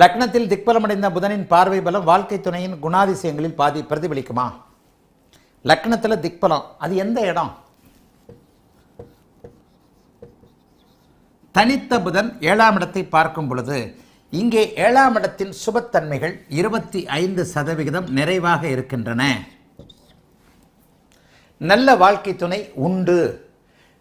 லக்னத்தில் திக்பலமடைந்த புதனின் பார்வை பலம் வாழ்க்கை துணையின் குணாதிசயங்களில் பாதி பிரதிபலிக்குமா? லக்னத்தில் திக்பலம். அது எந்த இடம்? தனித்த புதன் ஏழாம் இடத்தை பார்க்கும் பொழுது இங்கே ஏழாம் இடத்தின் சுபத்தன்மைகள் இருபத்தி ஐந்து சதவிகிதம் நிறைவாக இருக்கின்றன. நல்ல வாழ்க்கை துணை உண்டு.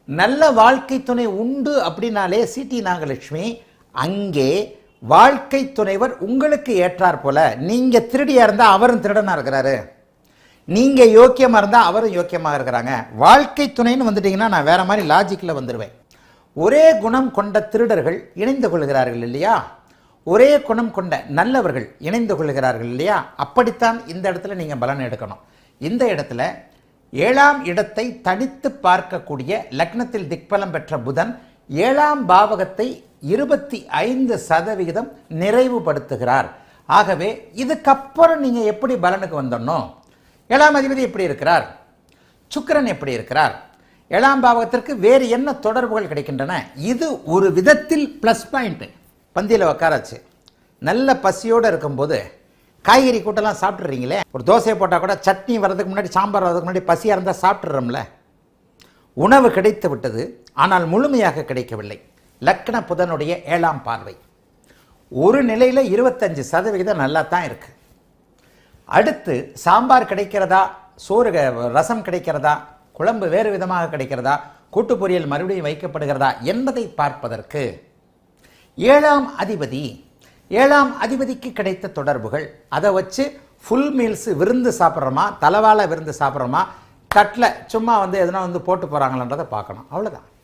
நல்ல வாழ்க்கை துணை உண்டு அப்படின்னாலே சிடி நாகலட்சுமி அங்கே வாழ்க்கை துணைவர் உங்களுக்கு ஏற்றார் போல நீங்க திருடியா இருந்தா அவரும் திருடனா இருக்கிறாரு. நீங்க யோக்கியமா இருந்தா அவரும் யோக்கியமாக இருக்கிறாங்க. வாழ்க்கை துணைன்னு வந்துட்டீங்கன்னா நான் வேற மாதிரி லாஜிக்கில் வந்துடுவேன் ஒரே குணம் கொண்ட திருடர்கள் இணைந்து கொள்கிறார்கள் இல்லையா? ஒரே குணம் கொண்ட நல்லவர்கள் இணைந்து கொள்கிறார்கள் இல்லையா? அப்படித்தான் இந்த இடத்துல நீங்கள் பலன் எடுக்கணும். இந்த இடத்துல ஏழாம் இடத்தை தனித்து பார்க்கக்கூடிய லக்னத்தில் திக்பலம் பெற்ற புதன் ஏழாம் பாவகத்தை இருபத்தி ஐந்து சதவிகிதம் நிறைவுபடுத்துகிறார். ஆகவே இதுக்கப்புறம் நீங்கள் எப்படி பலனுக்கு வந்துடணும் ஏழாம் அதிபதி எப்படி இருக்கிறார்? சுக்கரன் எப்படி இருக்கிறார்? ஏழாம் பாவகத்திற்கு வேறு என்ன தொடர்புகள் கிடைக்கின்றன? இது ஒரு விதத்தில் ப்ளஸ் பாயிண்ட்டு பந்தியில் உக்காராச்சு. நல்ல பசியோடு இருக்கும்போது காய்கறி கூட்டெல்லாம் சாப்பிட்றீங்களே ஒரு தோசையை போட்டால் கூட சட்னி வர்றதுக்கு முன்னாடி சாம்பார் வர்றதுக்கு முன்னாடி பசியாக இருந்தால் சாப்பிட்றோம்ல உணவு கிடைத்து விட்டது ஆனால் முழுமையாக கிடைக்கவில்லை. லக்ன புதனுடைய ஏழாம் பார்வை. ஒரு நிலையில் இருபத்தஞ்சு சதவிகிதம் நல்லா தான் இருக்கு. அடுத்து சாம்பார் கிடைக்கிறதா சோறு ரசம் கிடைக்கிறதா குழம்பு வேறு விதமாக கிடைக்கிறதா கூட்டு பொரியல் மறுபடியும் வைக்கப்படுகிறதா என்பதை பார்ப்பதற்கு ஏழாம் அதிபதி ஏழாம் அதிபதிக்கு கிடைத்த தொடர்புகள் அதை வச்சு ஃபுல் மீல்ஸ் விருந்து சாப்பிட்றோமா தலவாழ விருந்து சாப்பிட்றோமா கட்டில் சும்மா வந்து எதனா வந்து போட்டு போகிறாங்களன்றதை பார்க்கணும். அவ்வளோதான்